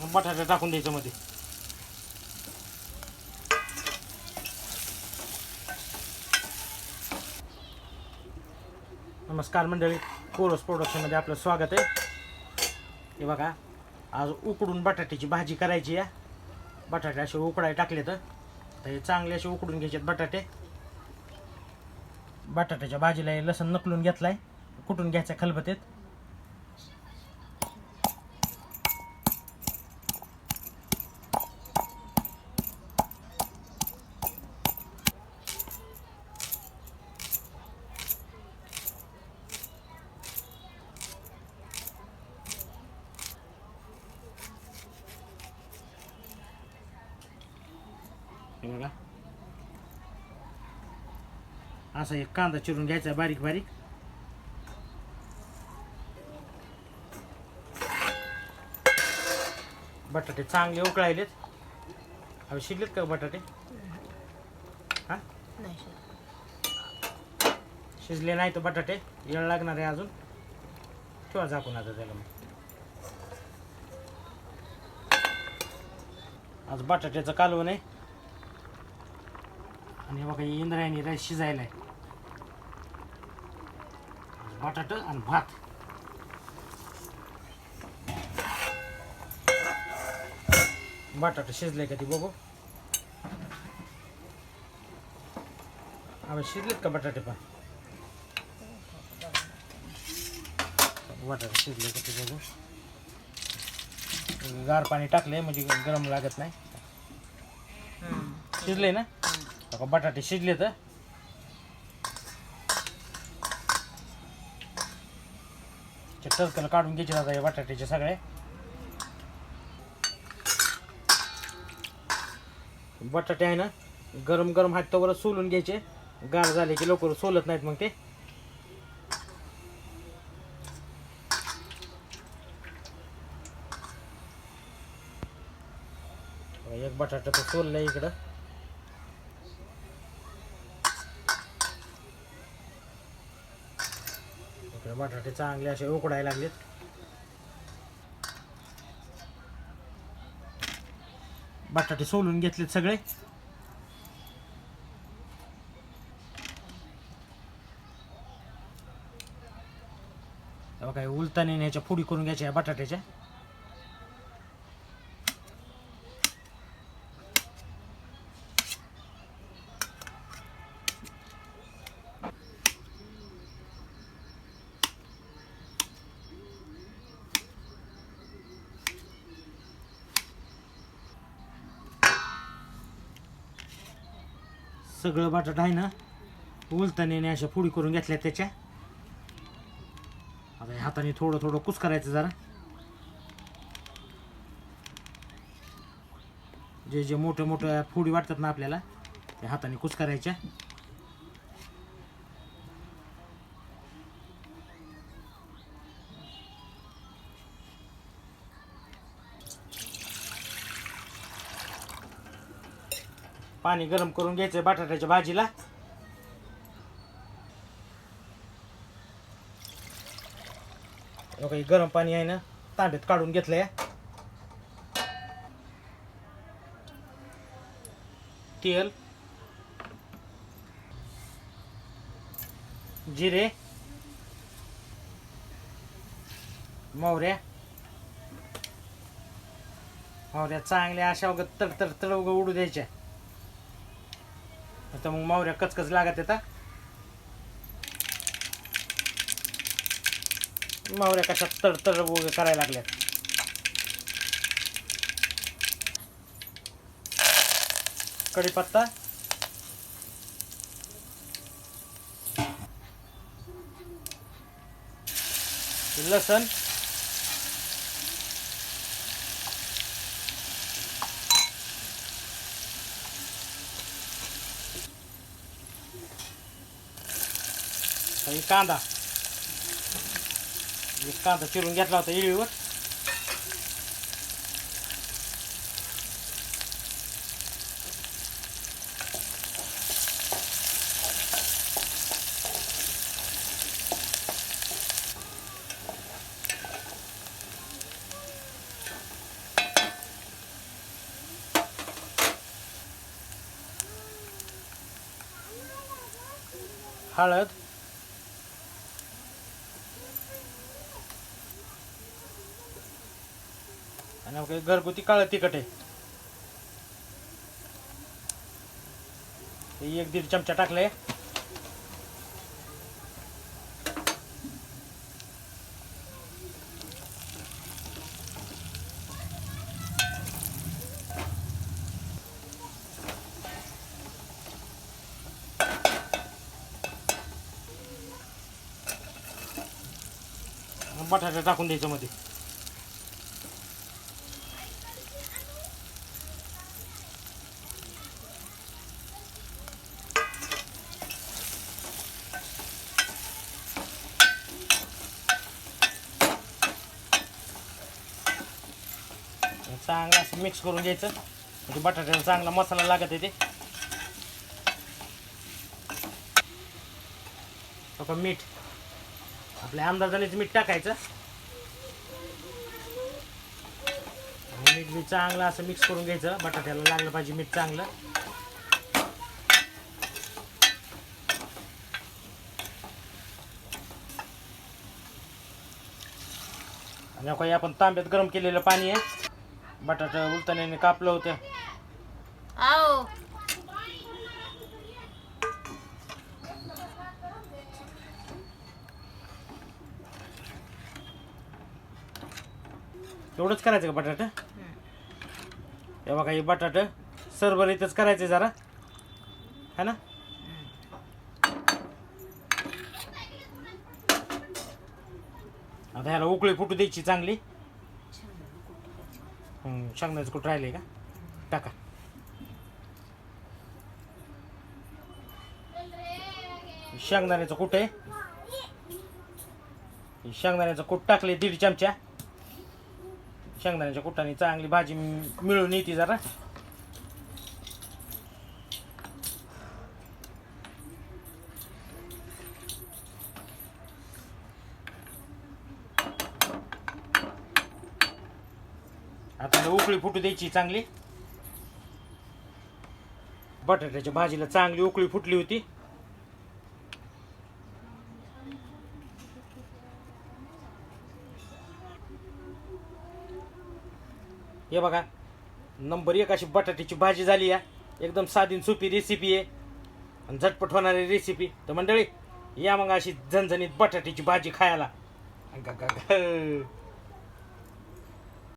मग बटाटा टाकून द्यायचं मध्ये. नमस्कार मंडळी कोरस प्रोडक्शनमध्ये आपलं स्वागत आहे. हे बघा आज उकडून बटाट्याची भाजी करायची आहे. बटाटे असे उकडाय टाकले तर हे चांगले असे उकडून घ्यायचे बटाटे. बटाट्याच्या भाजीला लसण नकलून घेतलाय. कुठून घ्यायचा खलबतेत बघा. असा एक कांदा चिरून घ्यायचा बारीक बारीक. बटाटे चांगले उकळायलेत. अवे शिजलेत का बटाटे? हा? नाही शिजले नाही तर बटाटे. वेळ लागणार आहे अजून. ठेवा झाकून आता त्याला मग. आज बटाट्याचं कालवण आहे. आणि बघा इंद्रायणी राईस शिजायला आहे बटाट आणि भात. बटाटे शिजले का ती बघू? अबे शिजलेत का बटाटे पण? बटाटे शिजले का ते बघू? गार पाणी टाकले म्हणजे गरम लागत नाही. शिजले ना? बघा बटाटे शिजले तर टरकल काढून घ्यायचे आता हे बटाट्याचे सगळे. बटाटे आहे ना गरम गरम हात तोवर सोलून घ्यायचे. गार झाले की लवकर सोलत नाहीत मग ते. एक बटाटा तर सोललाय इकडं. बटाटे चांगले असे उकडायला लागलेत. बटाटे सोलून घेतलेत सगळे. तेव्हा काही उलताने ह्याच्या फोडी करून घ्यायच्या या बटाट्याच्या. सगळं बटाटा आहे ना उलताने अशा फोडी करून घेतल्या त्याच्या. आता हाताने थोडं थोडं कुस करायचं जरा. जे जे मोठ्या मोठ्या फोडी वाटतात ना आपल्याला ते हाताने कुस करायच्या पाणी गरम करून घ्यायचं बटाट्याच्या भाजीला. काही गरम पाणी आहे ना तांब्यात काढून घेतलंय. तेल जिरे मोहऱ्या. मोहऱ्या चांगल्या अशा वगैरे तर तर तर उडू द्यायच्या. आता मग मावऱ्या कचकच लागत येतात मावऱ्या कशा तडतड वगैरे करायला लागल्यात? कढीपत्ता लसण? thành can đã việc can thì chưa được. आणि घरगुती काळं तिखट आहे. एक दीड चमचा टाकलाय. बटाटा टाकून द्यायचं मध्ये. चांगलं असं मिक्स करून घ्यायचं. म्हणजे बटाट्याला चांगला मसाला लागत आहे ते. मीठ. आपल्या अंदाजानेच मीठ टाकायचं. मीठ बी चांगलं असं मिक्स करून घ्यायचं. बटाट्याला लागलं पाहिजे मीठ चांगलं. आणि आपण तांब्यात गरम केलेलं पाणी आहे. बटाटा उलताने कापलं होतं आओ. एवढंच करायचं का बटाटा? हे बघा हे बटाटा सरभरीतच करायचं जरा. है ना? आता ह्याला उकळी फुटू द्यायची चांगली. हम्म, शेंगदाण्याचं कुठं राहिले का? टाका. शेंगदाण्याचं कुठं आहे. शेंगदाण्याचं कूट टाकले दीड चमच्या शेंगदाण्याच्या कुटाने चांगली भाजी मिळून येते जरा. आता उकळी फुटू द्यायची चांगली. बटाट्याच्या भाजीला चांगली उकळी फुटली होती. हे बघा नंबर एक अशी बटाट्याची भाजी झाली या. एकदम साधी सोपी रेसिपी आहे. आणि झटपट होणारी रेसिपी तर मंडळी या मग अशी झणझणीत बटाट्याची भाजी खायला. ग-